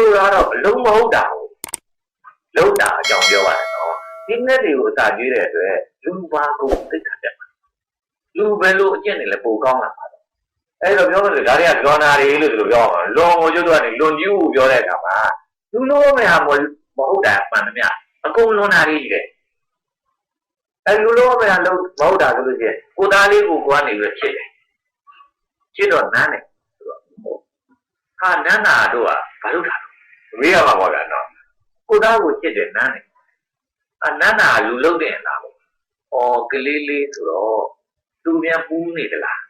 ဆိုတော့အလုံးမဟုတ်တာကိုလုံးတာအကြောင်းပြောရတယ်နော်ဒီနဲ့တွေကိုအစာကျွေးတဲ့အတွက်လူပါကိုသိက္ခာတက်မှာလူပဲလို့အကျင့်တွေလည်းပိုကောင်းလာပါတော့အဲ့တော့ပြောမယ်ဆိုဒါတွေကလွန်နာတွေလို့သူတို့ပြောမှာလွန်ကိုကျွတ်တော့နေလွန်ကျူးကိုပြောတဲ့အခါမှာလူလုံးမရမမဟုတ်တာမှန်သမျှအကုန်လွန်နာတွေကြီးတယ်အဲ့လူလုံးမရလို့မဟုတ်တာဆိုလို့ရှိရင်ကိုသားလေးကိုကိုကနေပြီးချစ်တယ်ချစ်တော့နမ်းတယ်ဆိုတော့ဟာနန်းနာတို့ကဘာလို့တာ မေးရမှာပေါ့ဗျာနော်ကိုသားကိုချစ်တယ်နန်းတယ်အနန္နာလူလုံးတဲ့လားပေါ့ဩကလေးလေးဆိုတော့သူများပူးနေသလား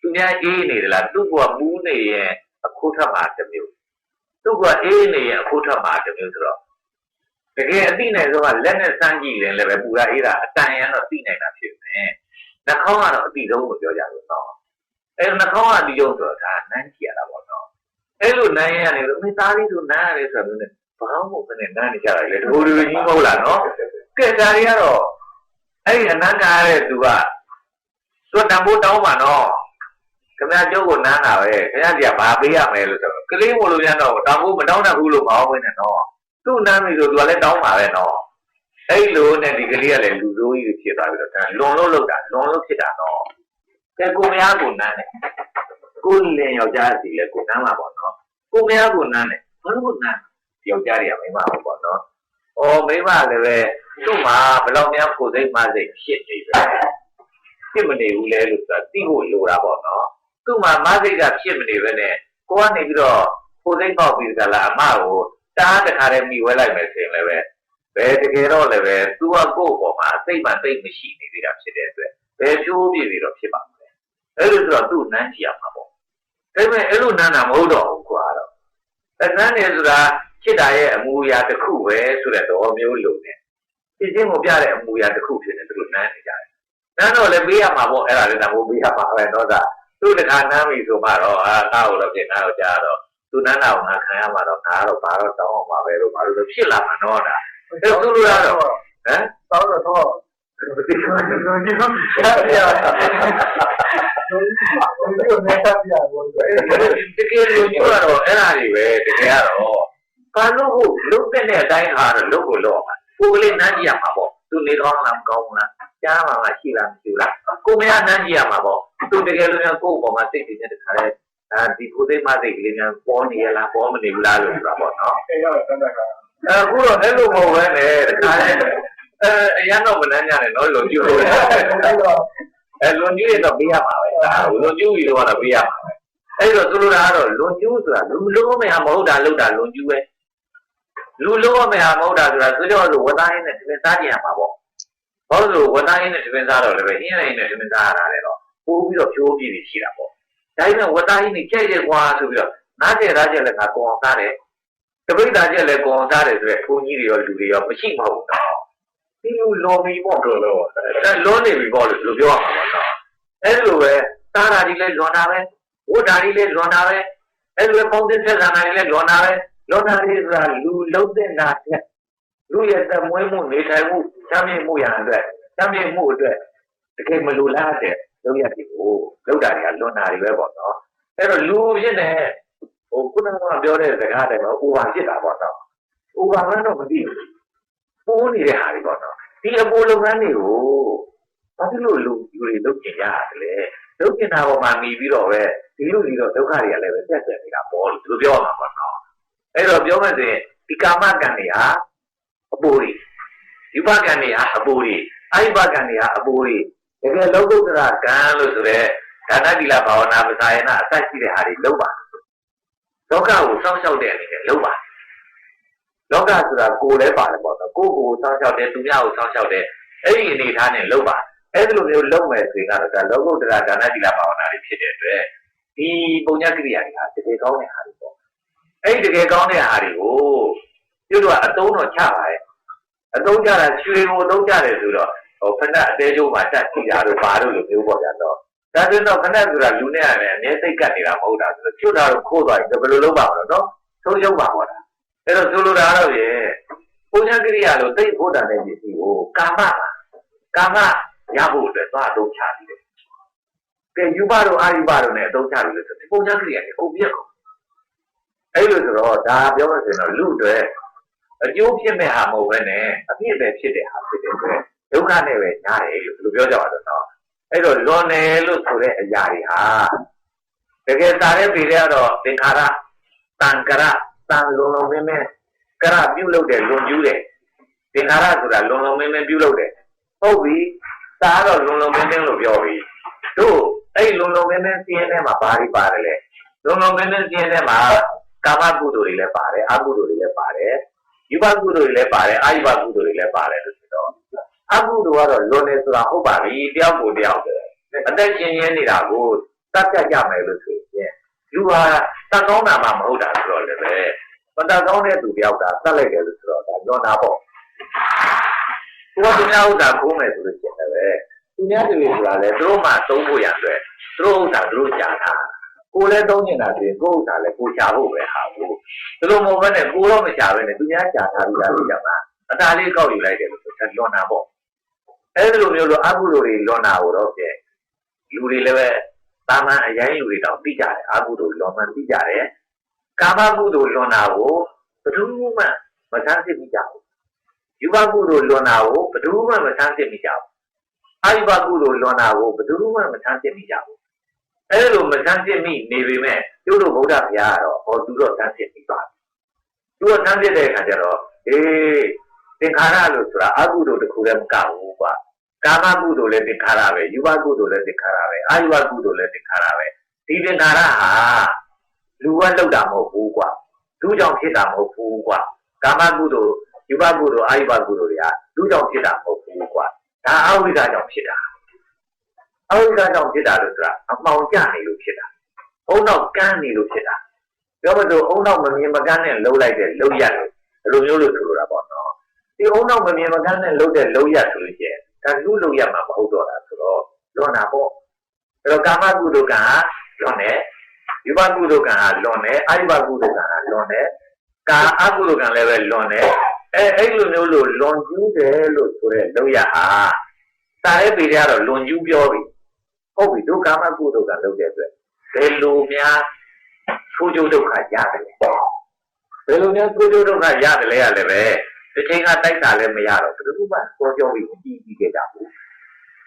သူများအေးနေသလားသူကပူးနေရင်အခုထပ်မှာတစ်မျိုးသူကအေးနေရင်အခုထပ်မှာတစ်မျိုးဆိုတော့တကယ်အသိနိုင်ဆုံးကလက်နဲ့စမ်းကြည့်ရင်လည်းပဲပူရအေးတာအတန်ရန်တော့သိနိုင်တာဖြစ်မယ်နှာခေါင်းကတော့အသိဆုံးကိုပြောကြလို့တော့အဲနှာခေါင်းကအသိဆုံးဆိုတော့ဒါနန်းကြည့်ရတာပေါ့နော် အဲလိုနန်းရနေလို့မိသားလေးဆိုနန်းရတယ်ဆိုတော့ဘာမှမဟုတ်နဲ့နန်းနေကြတာလေတကူတူကြီးမဟုတ်လားနော်ကဲဒါတွေကတော့အဲ့ဒီအနန္တရတဲ့သူကသူတံပိုးတောင်းပါနော်ခင်ဗျားကျုပ်ကိုနန်းတာပဲခင်ဗျားကြီးကဘာပေးရမယ်လို့ဆိုတော့ကလေးမို့လို့ပြန်တော့တောင်းဖို့မတောင်းတတ်ဘူးလို့မအောင်ဝင်နဲ့နော်သူ့နန်းပြီဆိုသူကလည်းတောင်းပါပဲနော်အဲ့လိုနဲ့ဒီကလေးကလည်းလူစိုးကြီးဖြစ်သွားပြီးတော့လွန်လို့လောက်တာလွန်လို့ဖြစ်တာနော်ကဲကိုမယားကိုနန်းတယ် ကိုလင်ယောက်ျားစီလည်းကိုနန်းမှာပေါ့နော်ကိုမယားကိုနန်းတယ်ဘာလို့နန်းယောက်ျားတွေကမိန်းမပေါ့နော်။အော်မိန်းမလည်းပဲသူ့မှာဘယ်လောက်များကိုယ်စိတ်မစိတ်ဖြစ်နေပဲ။ဖြစ်မနေဘူးလေလို့ဆိုတာသိဖို့လိုတာပေါ့နော်။သူ့မှာမစိတ်ကဖြစ်မနေပဲနဲ့ကိုကနေပြီးတော့ကိုယ်စိတ်ပေါက်ပြီးကြလားအမကိုတားတခါတည်းမိဝဲလိုက်မယ်ဆိုရင်လည်းပဲဘယ်တကယ်တော့လည်းပဲသူကကိုယ့်ပေါ်မှာစိတ်မှစိတ်မရှိနေသေးတာဖြစ်တဲ့အတွက်ဘယ်ပြိုးပြည့်ပြီးတော့ဖြစ်ပါမလဲ။အဲ့လိုဆိုတော့သူ့နန်းကြည့်ရမှာပေါ့။ ဒါပေမဲ့အဲ့လိုနန်းတာမဟုတ်တော့ဘူးကွာတော့။အဲ့နန်းနေဆိုတာจิตတာရဲ့အမူအရာတစ်ခုပဲဆိုတဲ့သဘောမျိုးလိုနေဖြစ်ချင်းကိုပြတဲ့အမူအရာတစ်ခုဖြစ်နေသူတို့နမ်းနေကြတယ်နမ်းတော့လည်းပေးရမှာပေါ့အဲ့ဒါလည်းတမိုးပေးရမှာပဲတော့ဒါသူ့တခါနမ်းပြီဆိုမှတော့အာငါ့ကိုတော့ပြင်ငါ့ကိုကြားတော့သူနမ်းတာကိုငါခံရမှာတော့ငါတော့ဘာတော့တောင်းအောင်ပါပဲလို့ဘာလို့လဲဖြစ်လာမှာတော့ဒါအဲ့သူတို့ကတော့ဟမ်တောင်းတော့တော့ဒီလိုမျိုးကြီးဆက်ပြရဒီလို နဲ့ဆက်ပြဖို့တကယ်လို့ပြောတော့အဲ့ဒါတွေပဲတကယ်ကတော့ဘာလို့ဟုတ်လုတ်တဲ့အတိုင်းဟာတော့လုတ်ကိုလောမှာကိုကလေးနမ်းကြည့်ရမှာပေါ့သူနေကောင်းလားမကောင်းလားကြားမှာမရှိလားမရှိလားကိုမရနမ်းကြည့်ရမှာပေါ့သူတကယ်လို့များကိုယ့်ဘောမှာစိတ်တည်နေတဲ့ခါလဲအဲဒီကိုသိမစိတ်ကလေးများပေါ်နေရလားပေါ်မနေဘူးလားလို့ဆိုတာပေါ့နော်အဲ့တော့တန်တကအခုတော့အဲ့လိုမဟုတ်ပဲနဲ့တခါလဲအဲအရန်တော့မနှမ်းကြနဲ့နော်လွန်ကျူးလို့ အဲ့တော့အဲလွန်ကျူးရတော့ပေးရမှာပဲဒါလွန်ကျူးပြီးတော့ပေးရမှာပဲအဲ့တော့သူတို့ကတော့လွန်ကျူးဆိုတာလူလုံးမရမဟုတ်တာလို့တာလွန်ကျူးပဲလူလုံးမရမဟုတ်တာဆိုတာသူတို့ကဝတ်သားရင်းနဲ့တပင်းစားကြရမှာပေါ့ဘာလို့လဲဝတ်သားရင်းနဲ့တပင်းစားတော့လည်းပဲအင်းရင်းနဲ့တပင်းစားရတာလေတော့ပိုးပြီးတော့ဖြိုးပြည့်ပြီးရှိတာပေါ့ဒါပေမဲ့ဝတ်သားရင်းနဲ့ကြိုက်တယ်ကွာဆိုပြီးတော့နားကျက်သားကျက်လည်းငါကောအောင်စားတယ်တပိတ်သားကျက်လည်းကောအောင်စားတယ်ဆိုရက်ဘုန်းကြီးတွေရောလူတွေရောမရှိမဟုတ်တော့ ဒီလိုလော်မီပေါ့လို့လို့အဲလောနေပြီပေါ့လို့လူပြောရမှာပေါ့နော်အဲ့လိုပဲစားတာဒီလဲလွန်တာပဲဝတ်တာဒီလဲလွန်တာပဲအဲ့လိုပဲပေါင်းတဲ့ဆက်ဆံတာဒီလဲလွန်တာပဲလွန်တာဒီဆိုတာလူလုံးတဲ့နာတဲ့လူရဲ့တမွေးမှုနေထိုင်မှုချမ်းမြေ့မှုရန်အတွက်ချမ်းမြေ့မှုအတွက်တကယ်မလိုလားတဲ့လုံးရတယ်ကိုလောက်တာတွေကလွန်တာတွေပဲပေါ့နော်အဲ့တော့လူဖြစ်နေဟိုခုနကပြောတဲ့စကားတွေမှာဥပါဖြစ်တာပေါ့နော်ဥပါကတော့မသိဘူး ပိုးနေတဲ့ဟာတွေပေါ့နော်ဒီအပေါ်လုပ်ငန်းတွေကိုဘာဖြစ်လို့လူတွေလုပ်ကြရတယ်လဲလုပ်ကျင်တာပေါ်မှာနေပြီးတော့ပဲဒီလိုဒီတော့ဒုက္ခတွေကလည်းပဲပြတ်ပြတ်နေတာပေါ့လို့သူတို့ပြောမှာပေါ့နော်အဲ့တော့ပြောမယ်ဆိုရင်ဒီကာမကံတွေဟာအပေါ်တွေဒီဘကံတွေဟာအပေါ်တွေအိဘကံတွေဟာအပေါ်တွေတကယ်လောကုတ္တရာကံလို့ဆိုရဲဒါနတိလဘာဝနာပစာယနာအသက်ရှိတဲ့ဟာတွေလုပ်ပါလောကကိုစောင့်ရှောက်တဲ့အနေနဲ့လုပ်ပါ လောကဆိုတာကိုယ်လည်းပါတယ်ပေါ့နော်ကိုယ်ကိုစောင့်ရှောက်တယ်သူများကိုစောင့်ရှောက်တယ်အဲ့ဒီအနေထားနဲ့လုပ်ပါအဲ့ဒီလိုမျိုးလုပ်မယ်ဆိုရင်ကတော့ဒါလောကုတ္တရာဒါနတိလဘာဝနာတွေဖြစ်တဲ့အတွက်ဒီပုံညကိရိယာတွေကတကယ်ကောင်းတဲ့ဟာတွေပေါ့အဲ့ဒီတကယ်ကောင်းတဲ့ဟာတွေကိုပြုလို့ကအတုံးတော့ချပါရဲ့အတုံးချတာရွှေကိုအတုံးချတယ်ဆိုတော့ဟိုဖက်အသေးကျိုးမှာတက်ကြည့်ရတော့ဘာလို့လိုမျိုးပေါ့ဗျာတော့ဒါဆိုတော့ခဏဆိုတာလူနဲ့ရတယ်အမြဲစိတ်ကပ်နေတာမဟုတ်တာဆိုတော့ချွတ်တာတော့ခိုးသွားရင်ဘယ်လိုလုပ်ပါမလဲနော်ဆုံးရှုံးပါဟောတာ အဲ့တော့ဆိုလိုတာတော့ရေပုံညကိရိယာလို့သိဖို့တာတဲ့ပစ္စည်းကိုကာမကာမရဖို့အတွက်သွားအတုံးချပြီးတယ်ကဲယူပါတော့အာယူပါတော့ ਨੇ အတုံးချလို့ဆိုဒီပုံချကရိယာကိုအုပ်ပြက်ကုန်အဲ့လိုဆိုတော့ဒါပြောမှဆိုရင်တော့လူတွေအကျိုးဖြစ်မဲ့ဟာမဟုတ်ဘဲနဲ့အပြစ်ပဲဖြစ်တဲ့ဟာဖြစ်တဲ့အတွက်ဒုက္ခနဲ့ပဲညားတယ်လို့ဘယ်လိုပြောကြပါတော့အဲ့တော့လွန်တယ်လို့ဆိုတဲ့အရာတွေဟာတကယ်စားတဲ့ပြည်တွေကတော့သင်္ခါရတန်ကရ တန်လုံးလုံးမင်းမင်းကရပြုတ်လို့တယ်လွန်ကျူးတယ်သင်္ခါရဆိုတာလွန်လုံးမင်းမင်းပြုတ်လို့တယ်ဟုတ်ပြီစားတော့လွန်လုံးမင်းမင်းလို့ပြောပြီတို့အဲ့လွန်လုံးမင်းမင်းစီးရင်ထဲမှာဘာတွေပါတယ်လဲလွန်လုံးမင်းမင်းစီးရင်ထဲမှာကာမကုသိုလ်တွေလည်းပါတယ်အကုသိုလ်တွေလည်းပါတယ်ယူဘကုသိုလ်တွေလည်းပါတယ်အာယူဘကုသိုလ်တွေလည်းပါတယ်လို့ဆိုတော့အကုသိုလ်ကတော့လွန်နေဆိုတာဟုတ်ပါပြီတယောက်ကိုတယောက်ပဲအသက်ရှင်ရင်းနေတာကိုတတ်ပြတ်ကြမယ်လို့ဆိုရင် လူဟာတတ်ကောင်းတာမှမဟုတ်တာဆိုတော့လည်းပဲမတတ်ကောင်းတဲ့သူတယောက်ကတတ်လိုက်တယ်လို့ဆိုတော့ဒါလွန်တာပေါ့သူကသူများဥစ္စာကိုးမယ်ဆိုလို့ရှိရင်လည်းသူများတွေဆိုတာလည်းသူတို့မှသုံးဖို့ရတဲ့သူတို့ဥစ္စာသူတို့ကြာတာကိုယ်လည်းသုံးနေတာဆိုရင်ကိုယ်ဥစ္စာလည်းကိုရှာဖို့ပဲဟာဘူးသူတို့မဟုတ်ဘဲနဲ့ကိုယ်တော့မရှာဘဲနဲ့သူများရှာထားပြီးသားလို့ကြောက်တာအတားလေးကောက်ယူလိုက်တယ်လို့ဆိုတော့လွန်တာပေါ့အဲဒီလိုမျိုးလို့အကုသိုလ်တွေလွန်တာကိုတော့ပြည့်လူတွေလည်းပဲ တာမန်အရင်လူတွေတောင်သိကြတယ်အကုသိုလ်လွန်မှန်သိကြတယ်ကာမကုသိုလ်လွန်တာကိုဘယ်သူမှမဆန်းစစ်မိကြဘူးယူဘကုသိုလ်လွန်တာကိုဘယ်သူမှမဆန်းစစ်မိကြဘူးအာယုဘကုသိုလ်လွန်တာကိုဘယ်သူမှမဆန်းစစ်မိကြဘူးအဲလိုမဆန်းစစ်မိနေပေမဲ့ကျို့တို့ဗုဒ္ဓဘုရားကတော့ဟောသူတော့ဆန်းစစ်မိပါသူကဆန်းစစ်တဲ့အခါကျတော့အေးသင်္ခါရလို့ဆိုတာအကုသိုလ်တစ်ခုလည်းမကဘူးကွာ ကာမကုသိုလ်လည်းသင်္ခါရပဲယူဘကုသိုလ်လည်းသင်္ခါရပဲအာယုဘကုသိုလ်လည်းသင်္ခါရပဲဒီသင်္ခါရဟာလူကလောက်တာမဟုတ်ဘူးကွာလူကြောင့်ဖြစ်တာမဟုတ်ဘူးကွာကာမကုသိုလ်ယူဘကုသိုလ်အာယုဘကုသိုလ်တွေကလူကြောင့်ဖြစ်တာမဟုတ်ဘူးကွာဒါအဝိဇ္ဇာကြောင့်ဖြစ်တာအဝိဇ္ဇာကြောင့်ဖြစ်တာလို့ဆိုတာအမှောင်ကျနေလို့ဖြစ်တာအုံနောက်ကန်းနေလို့ဖြစ်တာပြောမလို့အုံနောက်မမြင်မကန်းနဲ့လှုပ်လိုက်တဲ့လှုပ်ရက်လို့ဒီလိုမျိုးလို့ဆိုလိုတာပေါ့နော်ဒီအုံနောက်မမြင်မကန်းနဲ့လှုပ်တဲ့လှုပ်ရက်ဆိုလို့ရှိရင် ဒါလူလှုပ်ရက်မှာမဟုတ်တော့တာဆိုတော့လွန်တာပေါ့အဲ့တော့ကာမကုသိုလ်ကလွန်တယ်ယူဘကုသိုလ်ကလွန်တယ်အာယုဘကုသိုလ်ကလွန်တယ်ကာအကုသိုလ်ကလည်းပဲလွန်တယ်အဲအဲ့လိုမျိုးလို့လွန်ကျူးတယ်လို့ဆိုတဲ့လှုပ်ရက်ဟာစာရေးပေတွေကတော့လွန်ကျူးပြောပြီဟုတ်ပြီဒုက္ခမကုသိုလ်ကလှုပ်တဲ့အတွက်ဘယ်လိုများဆိုးကျိုးဒုက္ခရတယ်ဘယ်လိုများဆိုးကျိုးဒုက္ခရတယ်လဲရလည်းပဲ တစ်ချိန်ကတိုက်တာလည်းမရတော့ဘယ်သူမှစောကြောပြီးမကြည့်ပြီးခဲ့ကြဘူး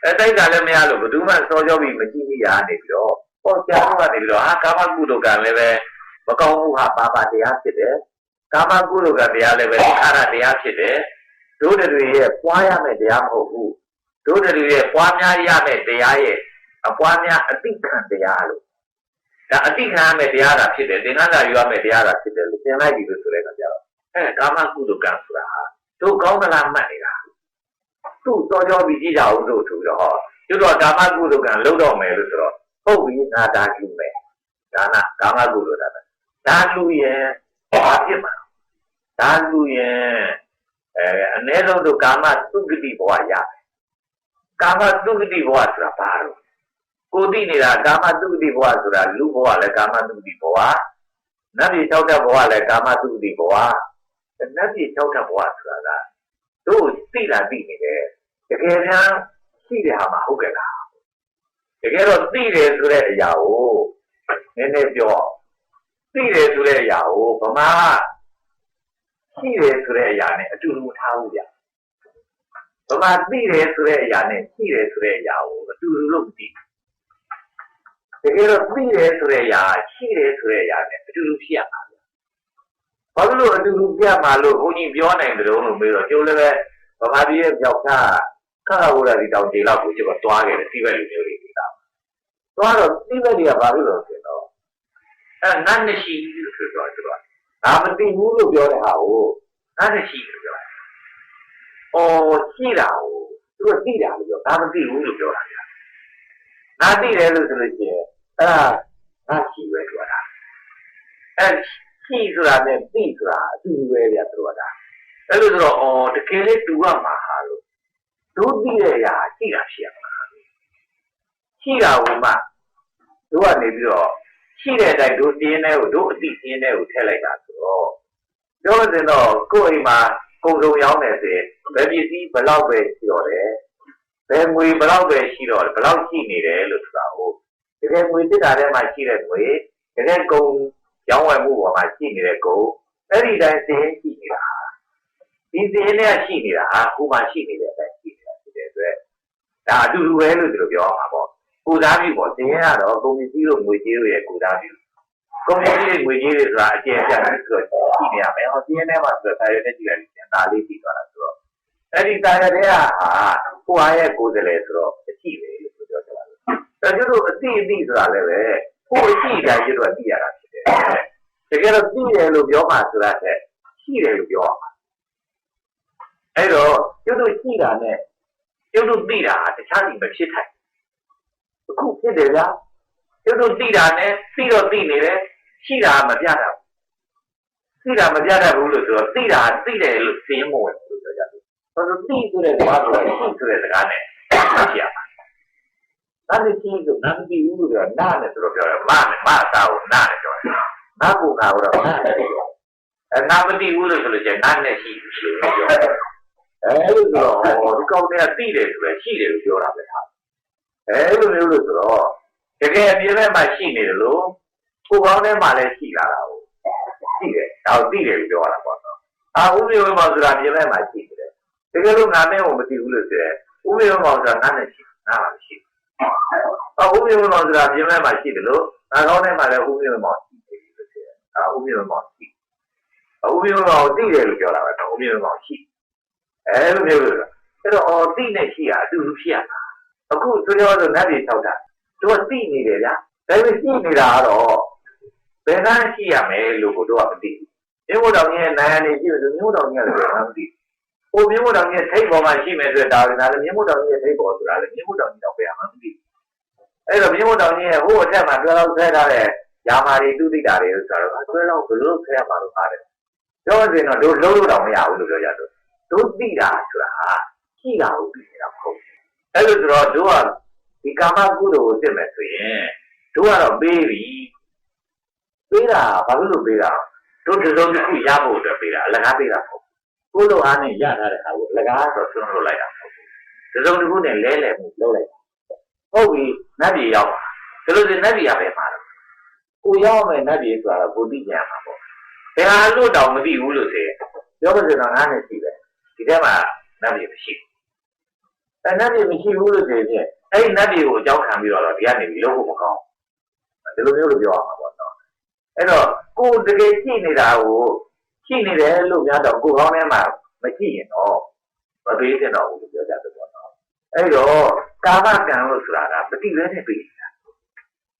အဲတိုက်တာလည်းမရလို့ဘယ်သူမှစောကြောပြီးမကြည့်မိရနေပြီးတော့ဟောကြားကနေပြီးတော့ဟာကာမကုသိုလ်ကလည်းပဲမကောင်းမှုဟာပါပါတရားဖြစ်တယ်ကာမကုသိုလ်ကတရားလည်းပဲသခါရတရားဖြစ်တယ်တို့တွေရဲ့ပွားရမယ့်တရားမဟုတ်ဘူးတို့တွေရဲ့ပွားများရမယ့်တရားရဲ့အပွားများအတိခံတရားလို့ဒါအတိခံရမယ့်တရားတာဖြစ်တယ်သင်္ခါရယူရမယ့်တရားတာဖြစ်တယ်လို့သင်လိုက်ပြီလို့ဆိုတဲ့အခါကျတော့ အဲကာမကုသိုလ်ကံဆိုတာဟာတို့ကောင်းသလားမှတ်နေတာသူ့တော်ကြောပြီးကြည့်ကြအောင်လို့ဆိုတော့ကျွတ်တော့ကာမကုသိုလ်ကံလုံးတော့မယ်လို့ဆိုတော့ဟုတ်ပြီငါဒါကျူမယ်ဒါနကာမကုသိုလ်ဒါဒါလူရဲ့ဘာဖြစ်မှာဒါလူရဲ့အဲအ ਨੇ ဆုံးတို့ကာမသုဂတိဘဝရတယ်ကာမသုဂတိဘဝဆိုတာဘာလို့ကိုသိနေတာကာမသုဂတိဘဝဆိုတာလူဘဝလည်းကာမသုဂတိဘဝနတ်ပြည်၆တက်ဘဝလည်းကာမသုဂတိဘဝ နတ်ပြည်၆တက်ဘဝဆိုတာကတို့သိတာသိနေတယ်တကယ်တမ်းရှိတယ်ဟာမဟုတ်ကဲ့လားတကယ်တော့သိတယ်ဆိုတဲ့အရာကိုနည်းနည်းပြောသိတယ်ဆိုတဲ့အရာကိုဗမာရှိတယ်ဆိုတဲ့အရာနဲ့အတူတူထားဖို့ဗျဗမာသိတယ်ဆိုတဲ့အရာနဲ့ရှိတယ်ဆိုတဲ့အရာကိုအတူတူလို့မသိဘူးတကယ်တော့သိတယ်ဆိုတဲ့အရာရှိတယ်ဆိုတဲ့အရာနဲ့အတူတူဖြစ်ရမှာ ဘာလို့အတူတူပြမှာလို့ဘုန်းကြီးပြောနိုင်တယ်လို့မေးတော့ကျိုးလည်းပဲဗမာပြည်ရဲ့ပြောက်သားခါခါဝရဒီတောင်ကျေလောက်ကိုကျတော့တွားခဲ့တယ်စီးပဲလူမျိုးတွေနေတာတွားတော့စီးပဲတွေကဘာလို့လဲဆိုတော့အဲနတ်မရှိဘူးလို့ပြောတော့ကျတော့ဒါမသိဘူးလို့ပြောတဲ့ဟာကိုနတ်မရှိလို့ပြောတယ်။အော်ရှိတာကိုသူကသိတာလို့ပြောဒါမသိဘူးလို့ပြောတာဗျာ။ငါသိတယ်လို့ဆိုလို့ရှိရင်အဲ့ဒါငါရှိပဲပြောတာ။အဲ့ ရှိဆိုတာနဲ့သိဆိုတာအတူတူပဲဗျာသူကဒါအဲ့လိုဆိုတော့အော်တကယ်လေးတူရမှာဟာလို့တို့သိတဲ့အရာရှိတာရှိရမှာရှိတာကမှတို့ကနေပြီးတော့ရှိတဲ့အတိုင်းတို့ပြင်းတဲ့ကိုတို့အတိပြင်းတဲ့ကိုထည့်လိုက်တာဆိုတော့ပြောလို့ဆိုတော့ကိုယ့်အိမ်မှာကုံစုံရောင်းနေစေဘယ်ပစ္စည်းဘယ်လောက်ပဲရှိတော့တယ်ဘယ်ငွေဘယ်လောက်ပဲရှိတော့ဘယ်လောက်ရှိနေတယ်လို့ဆိုတာဟုတ်တကယ်ငွေတစ်တာထဲမှာရှိတဲ့ငွေတကယ်ကုံ ရောင်းဝယ်မှုပေါ်မှာရှိနေတဲ့ကိုအဲ့ဒီတိုင်းစင်းရှိနေတာဒီစင်းနဲ့ရှိနေတာဟာကိုမှရှိနေတဲ့အတိုင်းရှိနေတာဖြစ်တဲ့အတွက်ဒါအတူတူပဲလို့ဒီလိုပြောအောင်ပါပေါ့ကိုသားမျိုးပေါ့စင်းကတော့ကုန်ပစ္စည်းတို့ငွေကြေးတို့ရဲ့ကိုသားမျိုးကုန်ပစ္စည်းတွေငွေကြေးတွေဆိုတာအကျဉ်းပြတယ်ဆိုတော့ရှိနေရမယ်ဟောစင်းထဲမှာဆိုတော့ဒါရတဲ့ကြည့်လိုက်ရင်ဒါလေးပြီးသွားတာဆိုတော့အဲ့ဒီတာရတဲ့ဟာကိုအားရဲ့ကိုယ်စလဲဆိုတော့အရှိပဲလို့ပြောကြပါလို့ဒါကျတော့အတိအတိဆိုတာလည်းပဲကိုယ်အရှိတိုင်းကျတော့သိရတာဖြစ် တယ်တကယ်တော့သိတယ်လို့ပြောမှဆိုတာတဲ့ရှိတယ်လို့ပြောရမှာအဲ့တော့ကျတော့ရှိတာနဲ့ကျတော့သိတာတခြားစီမဖြစ်ထိုင်အခုဖြစ်တယ်ဗျာကျတော့သိတာနဲ့သိတော့သိနေတယ်ရှိတာမပြတာသိတာမပြတတ်ဘူးလို့ဆိုတော့သိတာသိတယ်လို့သိရင်မဝင်ဘူးလို့ပြောကြတယ်ဆိုတော့သိဆိုတဲ့ဘာဆိုတော့ရှိဆိုတဲ့စကားနဲ့ဖြစ်ရမှာနာမည်ကြီးဆိုနာမည်ကြီးဦးလို့ပြောနာနဲ့ဆိုတော့ပြောတယ်မနဲ့မသာကိုနာနဲ့ ပြောတယ်နာကိုနာတော့နာနဲ့ပြောအဲနာမသိဘူးလို့ဆိုလို့ကျနာနဲ့ရှိရှိလို့ပြောတယ်အဲလိုဆိုတော့ဒီကောင်းတဲ့သိတယ်ဆိုရရှိတယ်လို့ပြောတာပဲဟာအဲလိုမျိုးလို့ဆိုတော့တကယ်အပြည့်မဲ့မှရှိနေတယ်လို့ကိုကောင်းထဲမှာလည်းရှိလာတာဟုတ်ရှိတယ်ဒါကိုသိတယ်လို့ပြောရတာပေါ့နော်အာဥပ္ပယဝေမောဆိုတာပြည့်မဲ့မှာရှိတယ်တကယ်လို့ငါနဲ့ကိုမသိဘူးလို့ဆိုရင်ဥပ္ပယဝေမောဆိုတာငါနဲ့ရှိငါမှမရှိဘူးအာဥပ္ပယဝေမောဆိုတာပြည့်မဲ့မှာရှိတယ်လို့ငါကောင်းထဲမှာလည်းဥပ္ပယဝေမောရှိတယ် လို့ဆိုရင်အာဥပ္ပယဝေမောရှိဥပ္ပယဝေမောကိုသိတယ်လို့ပြောတာပဲဥပ္ပယဝေမောရှိအဲလိုမျိုးလို့အဲ့တော့အော်သိနဲ့ရှိရအတူတူဖြစ်ရမှာအခုဆိုတော့ဆိုနတ်ပြည်၆တာသူကသိနေတယ်ဗျာဒါပေမဲ့ရှိနေတာကတော့ဘယ်နှမ်းရှိရမယ်လို့ကိုတော့မသိဘူးမြို့တော်ကြီးရဲ့နိုင်ရနေရှိလို့မြို့တော်ကြီးကလည်းဘယ်နှမ်းမသိဘူးဟိုမြို့တော်ကြီးရဲ့ထိတ်ပေါ်မှာရှိမယ်ဆိုတော့ဒါလည်းလည်းမြို့တော်ကြီးရဲ့ထိတ်ပေါ်ဆိုတာလည်းမြို့တော်ကြီးတော့ဘယ်မှမသိဘူးအဲ့တော့မြို့တော်ကြီးရဲ့ဟိုအထက်မှာတွဲလောက်ဆဲထားတဲ့ ယာမာတွေသူသိတာတွေဆိုတော့တွဲလောက်ဘယ်လိုဆဲရမှာလို့ပါတယ်ပြောစင်တော့တို့လုံးလို့တော့မရဘူးလို့ပြောကြတော့တို့သိတာဆိုတာဟာရှိတာကိုသိနေတာမဟုတ်ဘူးအဲ့လိုဆိုတော့တို့ကဒီကာမကုသိုလ်ကိုသိမယ်ဆိုရင်တို့ကတော့ပေးပြီပေးတာဘာလို့လို့ပေးတာတို့တစ်စုံတစ်ခုရဖို့အတွက်ပေးတာအလကားပေးတာမဟုတ်ဘူးကိုလိုအားနဲ့ရထားတဲ့ဟာကိုအလကားဆိုဆွန်းလို့လိုက်တာမဟုတ်ဘူးတစ်စုံတစ်ခုနဲ့လဲလဲမှုလုပ်လိုက်တာဟုတ်ပြီနတ်ပြည်ရောက်ဒါလို့ဆိုနတ်ပြည်ရပဲမှာတော့ ကိုရောက်မယ်နတ်ပြည်ဆိုတာကိုသိကြရမှာပေါ့ဒါဟာလို့တောင်မသိဘူးလို့ဆိုရင်ပြောလို့ဆိုတော့ငါးနဲ့ရှိပဲဒီထဲမှာနတ်ပြည်မရှိဘူးအဲနတ်ပြည်မရှိဘူးလို့ဆိုရင်အဲ့ဒီနတ်ပြည်ကိုအကြောင်းခံပြီးတော့ဒီကနေပြီးလုံးဖို့မကောင်းဒီလိုမျိုးလို့ပြောရမှာပေါ့နော်အဲ့တော့ကိုတကယ်ရှိနေတာကိုရှိနေတယ်လို့များတော့ကိုကောင်းထဲမှာမရှိရင်တော့မပေးသင့်တော့ဘူးလို့ပြောကြတယ်ပေါ့နော်အဲ့တော့ကာမကံလို့ဆိုတာကပฏิလဲနဲ့ပေး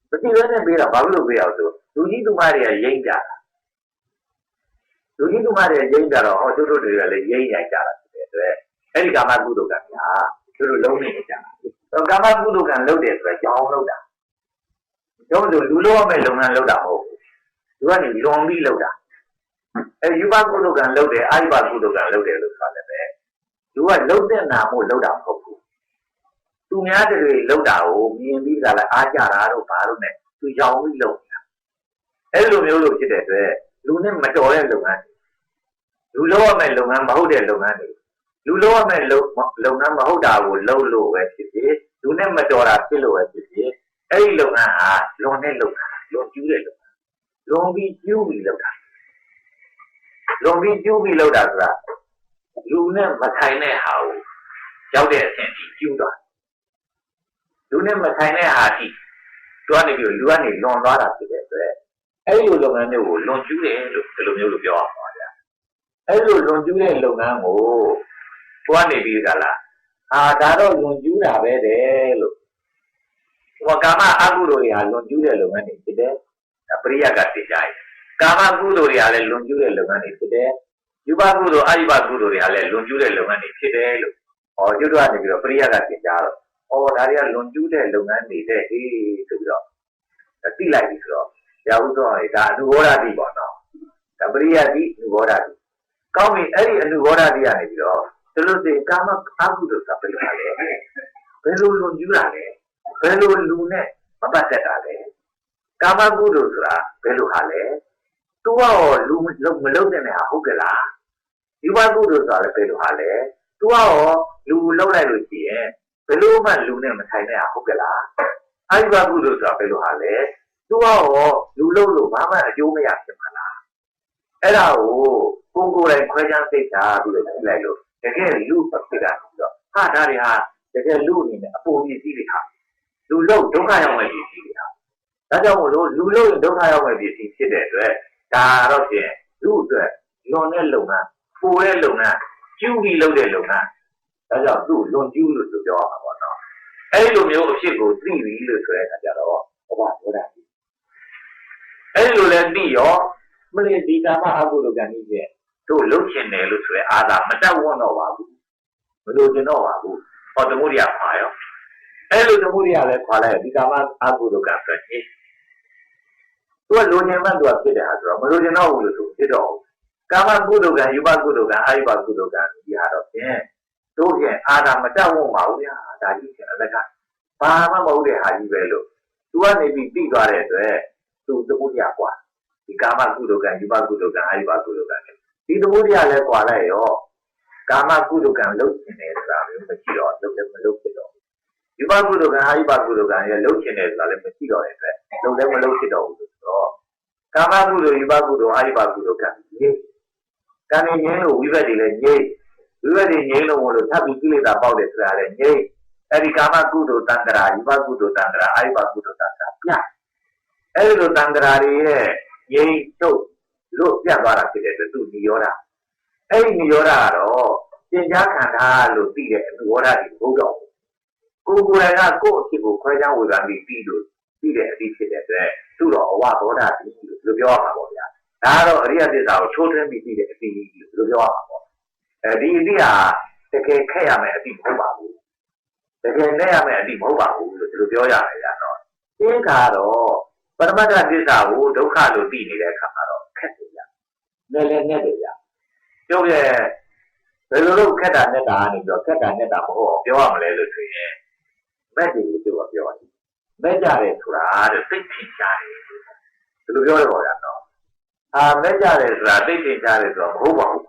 တာပฏิလဲနဲ့ပေးတာဘာလို့ပေးအောင်ဆိုလူကြီးသူမတွေကရိမ့်ကြတာလူကြီးသူမတွေရိမ့်ကြတော့ဟောသူတို့တွေကလည်းရိမ့်ရိုက်ကြတာဖြစ်တဲ့အတွက်အဲ့ဒီကာမကုသိုလ်ကညာသူတို့လုံးနေကြတာတော့ကာမကုသိုလ်ကံလုပ်တယ်ဆိုတော့ကြောင်းလုပ်တာကျောင်းဆိုလူလုံးရမယ့်လုပ်ငန်းလုပ်တာမဟုတ်ဘူးသူကနေလွန်ပြီးလုပ်တာအဲယူဘကုသိုလ်ကံလုပ်တယ်အာယုဘကုသိုလ်ကံလုပ်တယ်လို့ဆိုတယ်ပဲသူကလုပ်တဲ့နာမို့လုပ်တာမဟုတ်ဘူး သူများတွေလုပ်တာကိုမြင်ပြီးကြလားအားကြတာတို့ဘာလို့ ਨੇ သူရောင်းပြီးလုပ်နေတာအဲလိုမျိုးလို့ဖြစ်တဲ့အတွက်လူနဲ့မတော်တဲ့လုပ်ငန်းလူလုံးရမယ့်လုပ်ငန်းမဟုတ်တဲ့လုပ်ငန်းတွေလူလုံးရမယ့်လုပ်လုပ်ငန်းမဟုတ်တာကိုလုပ်လို့ပဲဖြစ်ဖြစ်လူနဲ့မတော်တာဖြစ်လို့ပဲဖြစ်ဖြစ်အဲ့ဒီလုပ်ငန်းဟာလွန်တဲ့လုပ်ငန်းလွန်ကျူးတဲ့လုပ်ငန်းလွန်ပြီးကျူးပြီးလုပ်တာလွန်ပြီးကျူးပြီးလုပ်တာဆိုတာလူနဲ့မထိုင်တဲ့ဟာကိုရောက်တဲ့အဆင့်ထိကျူးသွား လူနဲ့မထိုင်တဲ့ဟာထိသူကနေပြီးလူကနေလွန်သွားတာဖြစ်တဲ့အတွက်အဲ့ဒီလုပ်ငန်းမျိုးကိုလွန်ကျူးတယ်လို့ဒီလိုမျိုးလို့ပြောအောင်ပါဗျာအဲ့လိုလွန်ကျူးတဲ့လုပ်ငန်းကိုကိုကနေပြီးကြလားအာဒါတော့လွန်ကျူးတာပဲတဲ့လို့ဟိုကာမအကုသိုလ်တွေဟာလွန်ကျူးတဲ့လုပ်ငန်းတွေဖြစ်တယ်ပရိယကသိကြတယ်ကာမကုသိုလ်တွေဟာလည်းလွန်ကျူးတဲ့လုပ်ငန်းတွေဖြစ်တယ်ယူဘကုသိုလ်အာယုဘကုသိုလ်တွေဟာလည်းလွန်ကျူးတဲ့လုပ်ငန်းတွေဖြစ်တယ်လို့ဟောကျွတ်တော့နေပြီးတော့ပရိယကသိကြတော့ ဩဒါတွေကလွန်ကျူးတဲ့လုပ်ငန်းတွေတဲ့ဟေးဆိုပြီးတော့သိလိုက်ပြီဆိုတော့ရာဟုသောဒါအနုဘောဓတိပေါ့နော်ဒါပရိယတိအနုဘောဓတိကောင်းပြီအဲ့ဒီအနုဘောဓတိကနေပြီးတော့သူလို့စိကာမအကုသိုလ်ကပြလာတယ်ဘယ်လိုလွန်ကျူးတာလဲဘယ်လိုလူနဲ့မပတ်သက်တာလဲကာမကုသိုလ်ဆိုတာဘယ်လိုဟာလဲသူကရောလူမလုပ်တဲ့နေဟာဟုတ်ကလားဒီဘကုသိုလ်ဆိုတာလည်းဘယ်လိုဟာလဲသူကရောလူလုပ်လိုက်လို့ရှိရင် ဘယ်လိုမှလူနဲ့မဆိုင်တဲ့ဟာဟုတ်ကလားအာယုဘကုသိုလ်ဆိုတာဘယ်လိုဟာလဲသူကရောလူလုံးလို့ဘာမှအကျိုးမရဖြစ်မှာလားအဲ့ဒါကိုကိုယ်ကိုယ်တိုင်ခွဲခြားသိတာပြီးတော့ကြည့်လိုက်လို့တကယ်လူပတ်ဖြစ်တာဆိုတော့ဟာဒါတွေဟာတကယ်လူအနေနဲ့အပေါ်ပစ္စည်းတွေဟာလူလုံးဒုက္ခရောက်မဲ့ပစ္စည်းတွေဟာဒါကြောင့်မို့လို့လူလုံးဒုက္ခရောက်မဲ့ပစ္စည်းဖြစ်တဲ့အတွက်ဒါတော့ဖြင့်လူအတွက်လွန်တဲ့လုပ်ငန်းပိုတဲ့လုပ်ငန်းကျူးပြီးလုပ်တဲ့လုပ်ငန်း ဒါကြောင့်သူ့လွန်ကျူးလို့ဆိုပြောရမှာပေါ့နော်အဲ့ဒီလိုမျိုးအဖြစ်ကိုသိပြီလို့ဆိုတဲ့အခါကျတော့ဟောပါဘောတာအဲ့ဒီလိုလဲသိရောမလေးဒီကာမအကုသိုလ်ကံကြီးပြတို့လုတ်ချင်တယ်လို့ဆိုရဲအာသာမတက်ဝန်းတော့ပါဘူးမလို့ကျင်တော့ပါဘူးဟောသမုဒိယခွာရောအဲ့လိုသမုဒိယလည်းခွာလိုက်ဒီကာမအကုသိုလ်ကံဆိုရင်သူကလိုချင်မှသူကဖြစ်တယ်ဟာဆိုတော့မလိုချင်တော့ဘူးလို့ဆိုဖြစ်တော့ကာမကုသိုလ်ကံယူပကုသိုလ်ကံအာယုပကုသိုလ်ကံဒီဟာတော့ဖြင့် တို့ဖြင့်အာသာမတက်ဝန်းပါဘူးဗျာဒါကြီးဖြင့်အလကဘာမှမဟုတ်တဲ့ဟာကြီးပဲလို့သူကနေပြီးပြီးသွားတဲ့အတွက်သူသမုဒိယကွာဒီကာမကုသိုလ်ကံယူပကုသိုလ်ကံအာယုပကုသိုလ်ကံဒီသမုဒိယလည်းကွာလိုက်ရောကာမကုသိုလ်ကံလုံးချင်တယ်ဆိုတာမျိုးမရှိတော့လုံးလည်းမလုံးဖြစ်တော့ယူပကုသိုလ်ကံအာယုပကုသိုလ်ကံရဲ့လုံးချင်တယ်ဆိုတာလည်းမရှိတော့တဲ့အတွက်လုံးလည်းမလုံးဖြစ်တော့ဘူးဆိုတော့ကာမကုသိုလ်ယူပကုသိုလ်အာယုပကုသိုလ်ကံကြီးကံနေငင်းလို့ဝိဘက်တွေလည်းငြိ လူသက်တွေငြိမ်းလို့ဝင်လို့ထပ်ပြီးကိလေသာပေါက်တယ်ဆိုတာလည်းငြိမ်းအဲဒီကာမကုသိုလ်တန္တရာယူပကုသိုလ်တန္တရာအာယူပကုသိုလ်တန္တရာပြအဲဒီလိုတန္တရာတွေရဲ့ငြိမ်းချုပ်လို့ပြတ်သွားတာဖြစ်တဲ့အတွက်သူနိရောဓအဲဒီနိရောဓကတော့သင်္ချာခန္ဓာလို့သိတဲ့အနိရောဓတွေဘုဒ္ဓောကိုကိုယ်တိုင်ကကိုယ့်အဖြစ်ကိုခွဲခြားဝေဖန်ပြီးပြီးလို့ပြီးတဲ့အသည့်ဖြစ်တဲ့အတွက်သူ့တော်အဝဘောဓတိလို့ပြောရမှာပေါ့ဗျာဒါကတော့အရိယသစ္စာကိုချိုးထွင်းပြီးပြီးတဲ့အသည့်လို့ပြောရမှာပေါ့ အဲဒီအသည့်ဟာတကယ်ခက်ရမယ်အသည့်မဟုတ်ပါဘူးတကယ်နဲ့ရမယ်အသည့်မဟုတ်ပါဘူးလို့ဒီလိုပြောရတယ်ဗျာတော့သင်္ခါတော့ပရမတ္ထသစ္စာကိုဒုက္ခလို့သိနေတဲ့အခါမှာတော့ခက်တယ်ဗျာနဲ့လည်းနဲ့တယ်ဗျာပြောပြဘယ်လိုလုပ်ခက်တာနဲ့တာကနေပြောခက်တာနဲ့တာမဟုတ်ပြောရမလဲလို့ဆိုရင်မက်တွေကိုသူကပြောတယ်မက်ကြတယ်ဆိုတာတဲ့သိထင်ရှားတယ်ဒီလိုပြောရပါဗျာတော့အာမက်ကြတယ်ဆိုတာသိထင်ရှားတယ်ဆိုတော့မဟုတ်ပါဘူးကွာ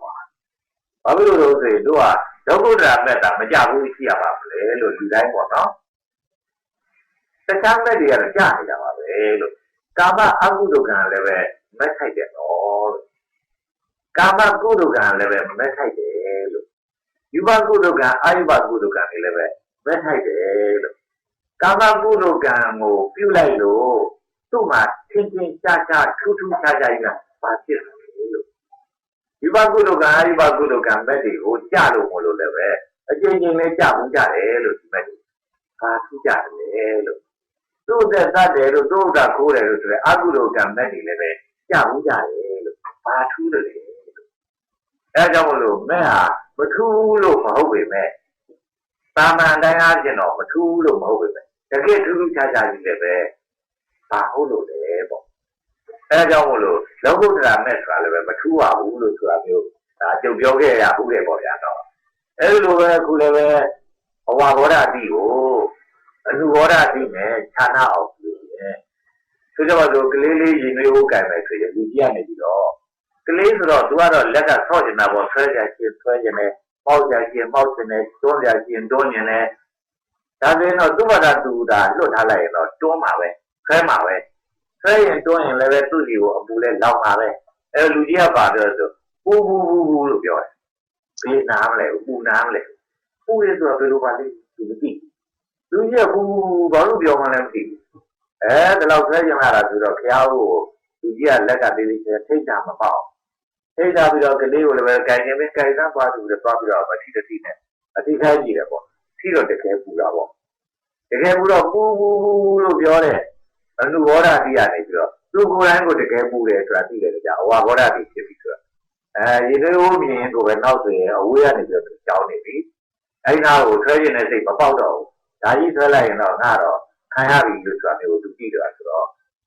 ဘာဖြစ်လို့လဲဆိုရင်တို့ကဒုက္ခဒရာမက်တာမကြဘူးရှိရပါမလဲလို့လူတိုင်းပေါ့နော်တခြားမက်တွေကတော့ကြားနေတာပါပဲလို့ကာမအကုသိုလ်ကံလည်းပဲမက်ထိုက်တယ်နော်လို့ကာမကုသိုလ်ကံလည်းပဲမက်ထိုက်တယ်လို့ယူပကုသိုလ်ကံအာယုပကုသိုလ်ကံတွေလည်းပဲမက်ထိုက်တယ်လို့ကာမကုသိုလ်ကံကိုပြုလိုက်လို့သူ့မှာထင်ထင်ရှားရှားထူးထူးခြားခြားကြီးကပါဖြစ်တယ်လို့ ယူပကုသိုလ်ကံအာယုပကုသိုလ်ကံမက်တွေကိုကြလို့မလို့လည်းပဲအကျဉ်းချင်းလေးကြမှုကြတယ်လို့ဒီမက်တွေပါထူးကြတယ်လို့သူ့သက်သတ်တယ်လို့သူ့ဥဒ္ဒခိုးတယ်လို့ဆိုရဲအကုသိုလ်ကံမက်တွေလည်းပဲကြမှုကြတယ်လို့ပါထူးတယ်လို့အဲကြောင့်မလို့မဲ့ဟာမထူးလို့မဟုတ်ပေမဲ့တာမန်တိုင်းအားဖြင့်တော့မထူးလို့မဟုတ်ပေမဲ့တကယ်ထူးထူးခြားခြားကြီးလည်းပဲဘာဟုတ်လို့လဲပေါ့ အဲကြောင့်မလို့လောကုတ္တရာမဲ့ဆိုတာလည်းပဲမထူးပါဘူးလို့ဆိုတာမျိုးဒါကြုံပြောခဲ့ရဘူးလေပေါ့ဗျာတော့အဲဒီလိုပဲအခုလည်းပဲဘဝဘောဓတိကိုအနုဘောဓတိနဲ့ခြားနာအောင်ပြုရင်ဆိုကြပါစို့ကလေးလေးရင်လေးကိုကြိုင်မယ်ဆိုရင်လူကြီးကနေပြီးတော့ကလေးဆိုတော့သူကတော့လက်ကဆော့ကျင်တာပေါ့ဆွဲကြချင်းဆွဲကျင်တယ်ပေါက်ကြချင်းပေါက်ကျင်တယ်တွန်းကြချင်းတွန်းကျင်တယ်ဒါဆိုရင်တော့သူ့ဘာသာသူဒါလွတ်ထားလိုက်ရင်တော့တွန်းမှာပဲဆွဲမှာပဲ ဆွဲရင်တွန်းရင်လည်းပဲသူ့စီကိုအပူလဲလောက်မှာပဲအဲလူကြီးကပါပြောဆိုပူပူပူပူလို့ပြောတယ်ဘေးနားမလဲပူနားမလဲပူရဲဆိုတော့ဘယ်လိုပါလဲသူမသိလူကြီးကပူဘာလို့ပြောမှလည်းမသိဘူးအဲဒီလောက်ဆွဲကျင်လာတာဆိုတော့ခရားကိုလူကြီးကလက်ကသေးသေးချင်းထိတ်တာမပေါ့ထိတ်တာပြီးတော့ကလေးကိုလည်းပဲကြိုင်နေပြီးကြိုင်သားသွားသူလည်းသွားပြီးတော့မထီတတိနဲ့အတိခိုင်းကြည့်တယ်ပေါ့ထီတော့တကယ်ပူတာပေါ့တကယ်ပူတော့ပူပူပူလို့ပြောတယ် အနုဘောဓတိရနေပြီးတော့သူကိုယ်တိုင်ကိုတကယ်ပူတယ်ဆိုတာသိတယ်ကြာအဝါဘောဓတိဖြစ်ပြီးဆိုတော့အဲရေသေးဦးမြင်ကိုပဲနောက်ဆိုရင်အဝေးကနေပြီးတော့ကြောင်းနေပြီအဲဒီနာကိုဆွဲကျင်တဲ့စိတ်မပေါက်တော့ဘူးဒါကြီးဆွဲလိုက်ရင်တော့ငါတော့ခံရပြီလို့ဆိုတာမျိုးသူကြည့်တော့ဆိုတော့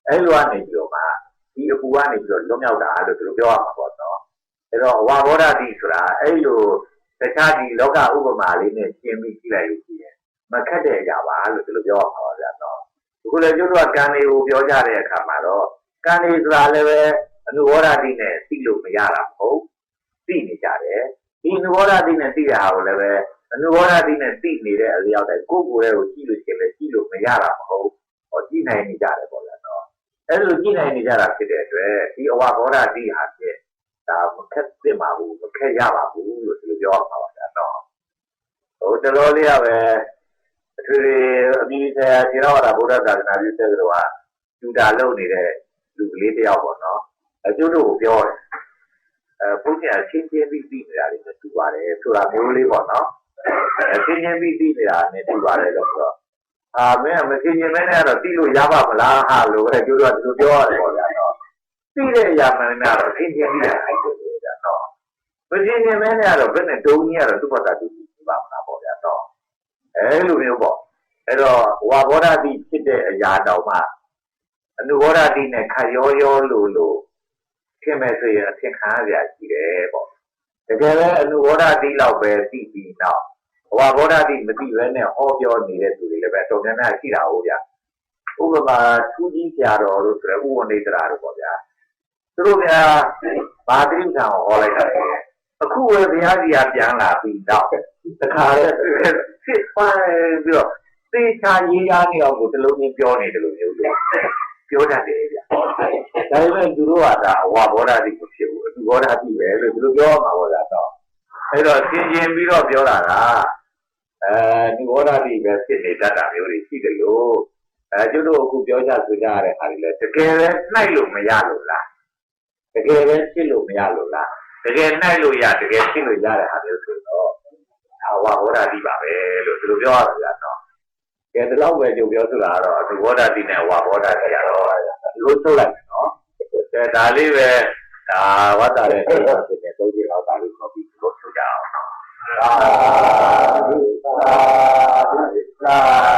အဲလိုကနေပြီးတော့မှဒီအပူကနေပြီးတော့လွတ်မြောက်တာလို့သူတို့ပြောရမှာပေါ့နော်အဲတော့ဝါဘောဓတိဆိုတာအဲလိုတခြားဒီလောကဥပမာလေးနဲ့ရှင်းပြီးကြည့်လိုက်လို့ရှိရင်မခက်တဲ့အရာပါလို့သူတို့ပြောရမှာပါဗျာနော် အခုလည်းကျွတ်တော့ကံတွေကိုပြောကြတဲ့အခါမှာတော့ကံတွေဆိုတာလည်းပဲအနုဘောဓတိနဲ့သိလို့မရတာမဟုတ်သိနေကြတယ်ဒီအနုဘောဓတိနဲ့သိတာကိုလည်းပဲအနုဘောဓတိနဲ့သိနေတဲ့အလျောက်တိုင်းကိုယ့်ကိုယ်ရဲ့ကိုကြည့်လို့ရှိရင်လည်းကြည့်လို့မရတာမဟုတ်ဟောကြည့်နိုင်နေကြတယ်ပေါ့ဗျာနော်အဲ့လိုကြည့်နိုင်နေကြတာဖြစ်တဲ့အတွက်ဒီအဝဘောဓတိဟာဖြင့်ဒါမခက်သင့်ပါဘူးမခက်ရပါဘူးလို့ဒီလိုပြောရမှာပါဗျာနော်ဟိုတတော်လေးကပဲ အထူးအပြီးဆရာခြေတော်ရတာဗုဒ္ဓသာသနာပြုတဲ့ကတော့ကကျူတာလုပ်နေတဲ့လူကလေးတယောက်ပေါ့နော်အကျိုးတို့ကိုပြောတယ်အဲဘုရားချင်းချင်းပြီးပြီးနေတာလေးနဲ့တူပါတယ်ဆိုတာမျိုးလေးပေါ့နော်အဲချင်းချင်းပြီးပြီးနေတာနဲ့တူပါတယ်လို့ဆိုတော့အာမင်းကမသိရင်မင်းနဲ့ကတော့တီးလို့ရပါမလားဟာလို့ပဲကျိုးတော့ဒီလိုပြောရတယ်ပေါ့ဗျာနော်တီးတဲ့အရာမှန်တယ်ကတော့သိချင်းပြီးတာအဲ့လိုပဲဗျာနော်မသိရင်မင်းနဲ့ကတော့ဘယ်နဲ့တုံးကြီးကတော့သူ့ဘက်ကသူကြည့်ပါမလားပေါ့ဗျာနော် အဲလိုမျိုးပေါ့အဲ့တော့ဝါဘောဓတိဖြစ်တဲ့အရာတောင်မှအနုဘောဓတိနဲ့ခရောရောလို့လို့ဖြစ်မဲ့ဆိုရင်အထင်ခံရကြရှိတယ်ပေါ့တကယ်လည်းအနုဘောဓတိလောက်ပဲသိပြီးတော့ဘဝဘောဓတိမသိဘဲနဲ့ဟောပြောနေတဲ့သူတွေလည်းပဲတော်များများရှိတာဟုတ်ဗျာဥပမာသူကြီးဆရာတော်တို့ဆိုရယ်ဥဝနေတရာတို့ပေါ့ဗျာသူတို့ကဘာတိဋ္ဌာန်ကိုဟောလိုက်တာလဲအခုဝယ်ဘုရားကြီးကပြန်လာပြီးတော့တခါလေ စစ်ပိုင်းပြီးတော့သေချာရေးရနေအောင်ကိုတလုံးချင်းပြောနေတယ်လို့မျိုးလို့ပြောတတ်တယ်ဗျာဒါပေမဲ့သူတို့ကဒါအဝဘောဓတိကိုဖြစ်ဘူးအတူဘောဓတိပဲလို့သူတို့ပြောရမှာပေါ့ဗျာတော့အဲ့တော့သင်ကျင်ပြီးတော့ပြောတာကအဲဒီဘောဓတိပဲဖြစ်နေတတ်တာမျိုးတွေရှိတယ်လို့အဲကျတို့အခုပြောကြဆိုကြရတဲ့ဟာတွေလည်းတကယ်ပဲနှိုက်လို့မရလို့လားတကယ်ပဲဖြစ်လို့မရလို့လားတကယ်နှိုက်လို့ရတကယ်ဖြစ်လို့ရတဲ့ဟာမျိုးဆိုတော့ အာဝဘောဓတိပါပဲလို့ဒီလိုပြောရတယ်ဗျာနော်ကဲဒီလောက်ပဲကြုံပြောဆိုတာကတော့ဒီဘောဓတိနဲ့ဝဘောဓတိကတော့ဒီလိုထုတ်လိုက်မယ်နော်ကဲဒါလေးပဲဒါဝတ်တာတဲ့ဖြစ်တဲ့သုံးချက်တော့ဒါလေးခေါ်ပြီးဒီလိုထုတ်ကြအောင်သာဓုသာဓုသာ